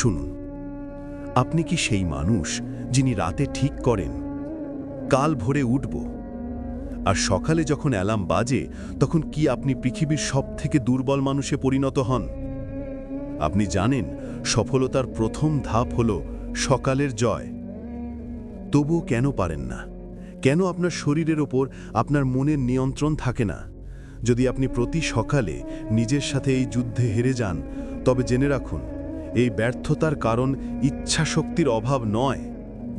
শুনুন, আপনি কি সেই মানুষ যিনি রাতে ঠিক করেন, কাল ভোরে উঠব, আর সকালে যখন অ্যালার্ম বাজে, তখন কি আপনি পৃথিবীর সব থেকে দুর্বল মানুষে পরিণত হন? আপনি জানেন, সফলতার প্রথম ধাপ হল সকালের জয়। তবুও কেন পারেন না? কেন আপনার শরীরের ওপর আপনার মনের নিয়ন্ত্রণ থাকে না? যদি আপনি প্রতি সকালে নিজের সাথে এই যুদ্ধে হেরে যান, তবে জেনে রাখুন এই ব্যর্থতার কারণ ইচ্ছাশক্তির অভাব নয়,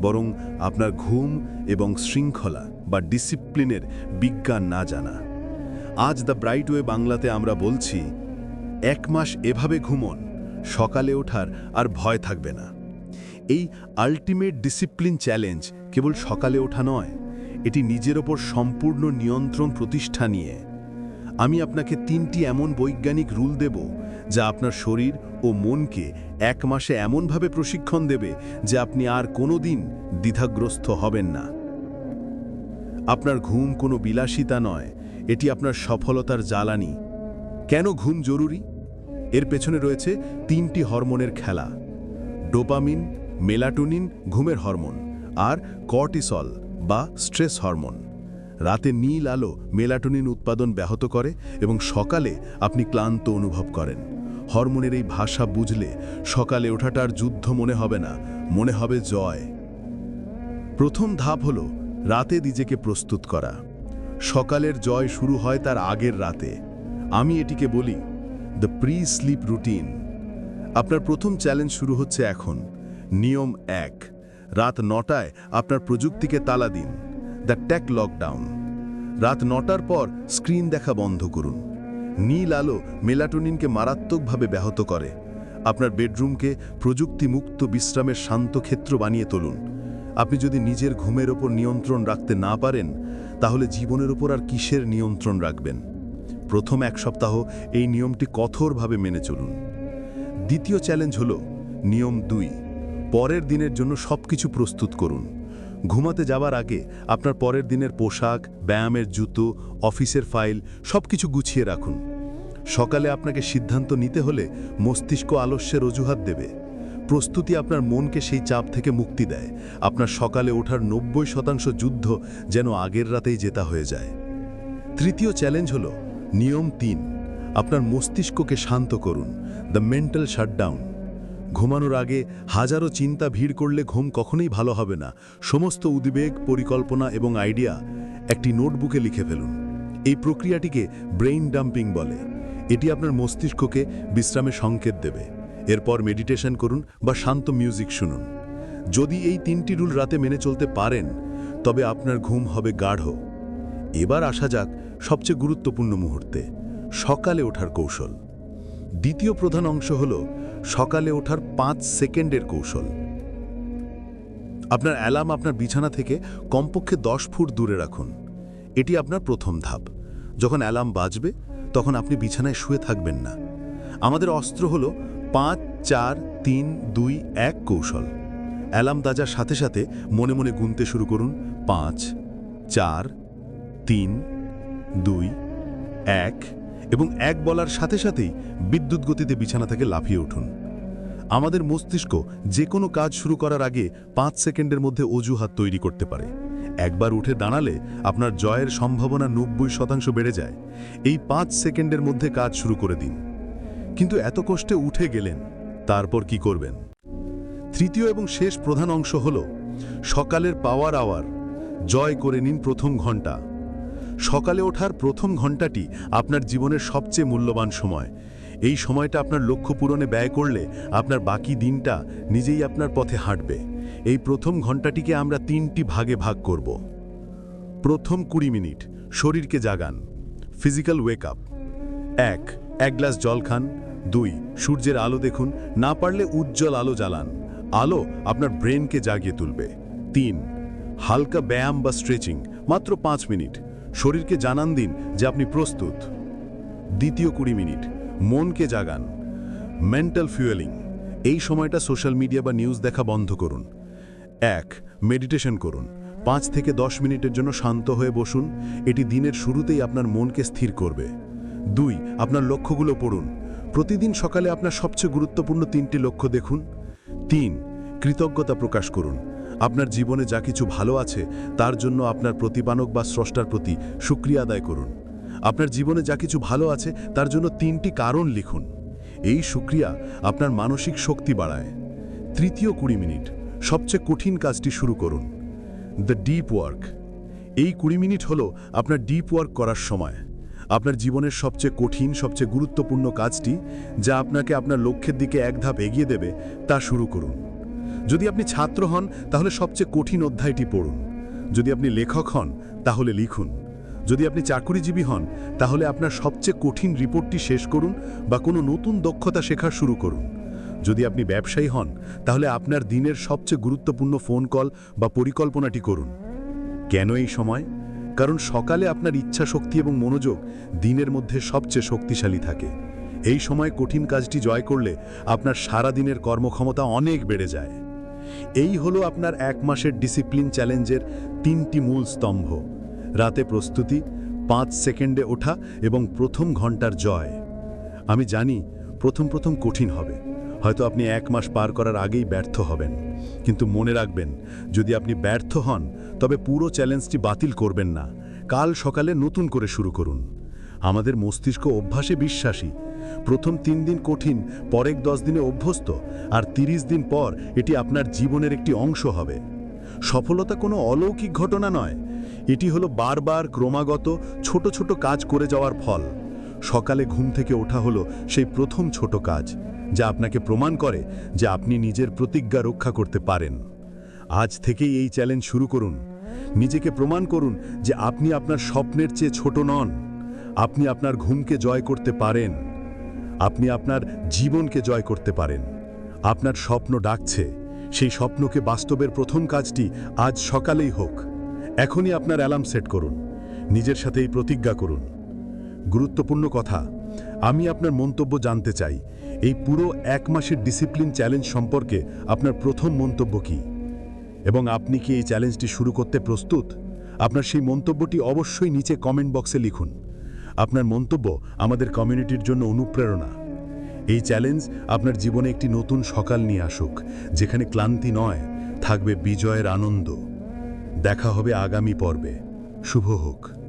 বরং আপনার ঘুম এবং শৃঙ্খলা বা ডিসিপ্লিনের বিজ্ঞান না জানা। আজ দ্য ব্রাইট ওয়ে বাংলাতে আমরা বলছি, এক মাস এভাবে ঘুমন, সকালে ওঠার আর ভয় থাকবে না। এই আল্টিমেট ডিসিপ্লিন চ্যালেঞ্জ কেবল সকালে ওঠা নয়, এটি নিজের ওপর সম্পূর্ণ নিয়ন্ত্রণ প্রতিষ্ঠা নিয়ে। আমি আপনাকে তিনটি এমন বৈজ্ঞানিক রুল দেব যা আপনার শরীর ও মনকে এক মাসে এমনভাবে প্রশিক্ষণ দেবে যে আপনি আর কোনো দিন দ্বিধাগ্রস্ত হবেন না। আপনার ঘুম কোনো বিলাসিতা নয়, এটি আপনার সফলতার জ্বালানি। কেন ঘুম জরুরি? এর পেছনে রয়েছে তিনটি হরমোনের খেলা। ডোপামিন, মেলাটোনিন, ঘুমের হরমোন, আর কর্টিসল বা স্ট্রেস হরমোন। রাতে নীল আলো মেলাটোনিন উৎপাদন ব্যাহত করে এবং সকালে আপনি ক্লান্ত অনুভব করেন। হরমোনের এই ভাষা বুঝলে সকালে ওঠাটার যুদ্ধ মনে হবে না, মনে হবে জয়। প্রথম ধাপ হল রাতে নিজেকে প্রস্তুত করা। সকালের জয় শুরু হয় তার আগের রাতে। আমি এটিকে বলি দ্য প্রি স্লিপ রুটিন আপনার প্রথম চ্যালেঞ্জ শুরু হচ্ছে এখন। নিয়ম এক, রাত নটায় আপনার প্রযুক্তিকে তালা দিন। The tech lockdown. রাত নটার পর স্ক্রিন দেখা বন্ধ করুন। নীল আলো মেলাটোনিনকে মারাত্মকভাবে ব্যাহত করে। আপনার বেডরুমকে প্রযুক্তিমুক্ত বিশ্রামের শান্ত ক্ষেত্র বানিয়ে তুলুন। আপনি যদি নিজের ঘুমের ওপর নিয়ন্ত্রণ রাখতে না পারেন, তাহলে জীবনের ওপর আর কিসের নিয়ন্ত্রণ রাখবেন? প্রথম এক সপ্তাহ এই নিয়মটি কঠোরভাবে মেনে চলুন। দ্বিতীয় চ্যালেঞ্জ হল নিয়ম দুই। পরের দিনের জন্য সব কিছু প্রস্তুত করুন। ঘুমাতে যাবার আগে আপনার পরের দিনের পোশাক, ব্যায়ামের জুতো, অফিসের ফাইল সব কিছু গুছিয়ে রাখুন। সকালে আপনাকে সিদ্ধান্ত নিতে হলে মস্তিষ্ক আলস্যের অজুহাত দেবে। প্রস্তুতি আপনার মনকে সেই চাপ থেকে মুক্তি দেয়। আপনার সকালে ওঠার নব্বই শতাংশ যুদ্ধ যেন আগের রাতেই জেতা হয়ে যায়। তৃতীয় চ্যালেঞ্জ হল নিয়ম তিন। আপনার মস্তিষ্ককে শান্ত করুন। The mental shutdown. ঘুমানোর আগে হাজারো চিন্তা ভিড় করলে ঘুম কখনোই ভালো হবে না। সমস্ত উদ্বেগ, পরিকল্পনা এবং আইডিয়া একটি নোটবুকে লিখে ফেলুন। এই প্রক্রিয়াটিকে ব্রেইন ডাম্পিং বলে। এটি আপনার মস্তিষ্ককে বিশ্রামে সংকেত দেবে। এরপর মেডিটেশন করুন বা শান্ত মিউজিক শুনুন। যদি এই তিনটি রুল রাতে মেনে চলতে পারেন, তবে আপনার ঘুম হবে গাঢ়। এবার আসা যাক সবচেয়ে গুরুত্বপূর্ণ মুহূর্তে, সকালে ওঠার কৌশল। দ্বিতীয় প্রধান অংশ হল সকালে ওঠার পাঁচ সেকেন্ডের কৌশল। আপনার অ্যালার্ম আপনার বিছানা থেকে কমপক্ষে দশ ফুট দূরে রাখুন। এটি আপনার প্রথম ধাপ। যখন অ্যালার্ম বাজবে, তখন আপনি বিছানায় শুয়ে থাকবেন না। আমাদের অস্ত্র হল পাঁচ, চার, তিন, দুই, এক কৌশল। অ্যালার্ম দাজার সাথে সাথে মনে মনে গুনতে শুরু করুন। পাঁচ, চার, তিন, দুই, এক এবং এক বলার সাথে সাথেই বিদ্যুৎ গতিতে বিছানা থেকে লাফিয়ে উঠুন। আমাদের মস্তিষ্ক যে কোনো কাজ শুরু করার আগে পাঁচ সেকেন্ডের মধ্যে অজুহাত তৈরি করতে পারে। একবার উঠে দাঁড়ালে আপনার জয়ের সম্ভাবনা নব্বই শতাংশ বেড়ে যায়। এই পাঁচ সেকেন্ডের মধ্যে কাজ শুরু করে দিন। কিন্তু এত কষ্টে উঠে গেলেন, তারপর কি করবেন? তৃতীয় এবং শেষ প্রধান অংশ হল সকালের পাওয়ার আওয়ার। জয় করে নিন প্রথম ঘণ্টা। সকালে ওঠার প্রথম ঘন্টাটি আপনার জীবনের সবচেয়ে মূল্যবান সময়। এই সময়টা আপনার লক্ষ্য পূরণে ব্যয় করলে আপনার বাকি দিনটা নিজেই আপনার পথে হাঁটবে। এই প্রথম ঘন্টাটিকে আমরা তিনটি ভাগে ভাগ করব। প্রথম কুড়ি মিনিট, শরীরকে জাগান ফিজিক্যাল ওয়েক আপ এক এক গ্লাস জল খান। দুই, সূর্যের আলো দেখুন। না পারলে উজ্জ্বল আলো জ্বালান। আলো আপনার ব্রেনকে জাগিয়ে তুলবে। তিন, হালকা ব্যায়াম বা স্ট্রেচিং মাত্র পাঁচ মিনিট। শরীরকে জানান দিন যে আপনি প্রস্তুত। দ্বিতীয় কুড়ি মিনিট, মনকে জাগান। মেন্টাল ফুয়েলিং এই সময়টা সোশ্যাল মিডিয়া বা নিউজ দেখা বন্ধ করুন। এক মেডিটেশন করুন। পাঁচ থেকে দশ মিনিটের জন্য শান্ত হয়ে বসুন। এটি দিনের শুরুতেই আপনার মনকে স্থির করবে। দুই, আপনার লক্ষ্যগুলো পড়ুন। প্রতিদিন সকালে আপনার সবচেয়ে গুরুত্বপূর্ণ তিনটি লক্ষ্য দেখুন। তিন, কৃতজ্ঞতা প্রকাশ করুন। আপনার জীবনে যা কিছু ভালো আছে, তার জন্য আপনার প্রতিপানক বা স্রষ্টার প্রতি সুক্রিয়া আদায় করুন। আপনার জীবনে যা কিছু ভালো আছে, তার জন্য তিনটি কারণ লিখুন। এই সুক্রিয়া আপনার মানসিক শক্তি বাড়ায়। তৃতীয় কুড়ি মিনিট, সবচেয়ে কঠিন কাজটি শুরু করুন। The deep work. এই কুড়ি মিনিট হলো আপনার ডিপ ওয়ার্ক করার সময়। আপনার জীবনের সবচেয়ে কঠিন, সবচেয়ে গুরুত্বপূর্ণ কাজটি, যা আপনাকে আপনার লক্ষ্যের দিকে এক ধাপ এগিয়ে দেবে, তা শুরু করুন। যদি আপনি ছাত্র হন, তাহলে সবচেয়ে কঠিন অধ্যায়টি পড়ুন। যদি আপনি লেখক হন, তাহলে লিখুন। যদি আপনি চাকুরিজীবী হন, তাহলে আপনার সবচেয়ে কঠিন রিপোর্টটি শেষ করুন বা কোনো নতুন দক্ষতা শেখা শুরু করুন। যদি আপনি ব্যবসায়ী হন, তাহলে আপনার দিনের সবচেয়ে গুরুত্বপূর্ণ ফোন কল বা পরিকল্পনাটি করুন। কেন এই সময়? কারণ সকালে আপনার ইচ্ছা শক্তি এবং মনোযোগ দিনের মধ্যে সবচেয়ে শক্তিশালী থাকে। এই সময় কঠিন কাজটি জয় করলে আপনার সারা দিনের কর্মক্ষমতা অনেক বেড়ে যায়। এই হলো আপনার এক মাসের ডিসিপ্লিন চ্যালেঞ্জের তিনটি মূল স্তম্ভ। রাতে প্রস্তুতি, পাঁচ সেকেন্ডে ওঠা এবং প্রথম ঘণ্টার জয়। আমি জানি প্রথম প্রথম কঠিন হবে, হয়তো আপনি এক মাস পার করার আগেই ব্যর্থ হবেন। কিন্তু মনে রাখবেন, যদি আপনি ব্যর্থ হন, তবে পুরো চ্যালেঞ্জটি বাতিল করবেন না। কাল সকালে নতুন করে শুরু করুন। আমাদের মস্তিষ্ক অভ্যাসে বিশ্বাসী প্রথম তিন দিন কঠিন, পরের দশ দিনে অভ্যস্ত, আর তিরিশ দিন পর এটি আপনার জীবনের একটি অংশ হবে। সফলতা কোনো অলৌকিক ঘটনা নয়। এটি হলো বারবার ক্রমাগত ছোট ছোট কাজ করে যাওয়ার ফল। সকালে ঘুম থেকে ওঠা হলো সেই প্রথম ছোট কাজ, যা আপনাকে প্রমাণ করে যে আপনি নিজের প্রতিজ্ঞা রক্ষা করতে পারেন। আজ থেকেই এই চ্যালেঞ্জ শুরু করুন। নিজেকে প্রমাণ করুন যে আপনি আপনার স্বপ্নের চেয়ে ছোট নন। আপনি আপনার ঘুমকে জয় করতে পারেন। আপনি আপনার জীবনকে জয় করতে পারেন। আপনার স্বপ্ন ডাকছে। সেই স্বপ্নকে বাস্তবের প্রথম কাজটি আজ সকালেই হোক। এখনই আপনার অ্যালার্ম সেট করুন। নিজের সাথে এই প্রতিজ্ঞা করুন। গুরুত্বপূর্ণ কথা, আমি আপনার মন্তব্য জানতে চাই। এই পুরো এক মাসের ডিসিপ্লিন চ্যালেঞ্জ সম্পর্কে আপনার প্রথম মন্তব্য কি? এবং আপনি কি এই চ্যালেঞ্জটি শুরু করতে প্রস্তুত? আপনার সেই মন্তব্যটি অবশ্যই নিচে কমেন্ট বক্সে লিখুন। আপনার মন্তব্য আমাদের কমিউনিটির জন্য অনুপ্রেরণা। এই চ্যালেঞ্জ আপনার জীবনে একটি নতুন সকাল নিয়ে আসুক, যেখানে ক্লান্তি নয়, থাকবে বিজয়ের আনন্দ। দেখা হবে আগামী পর্বে। শুভ হোক।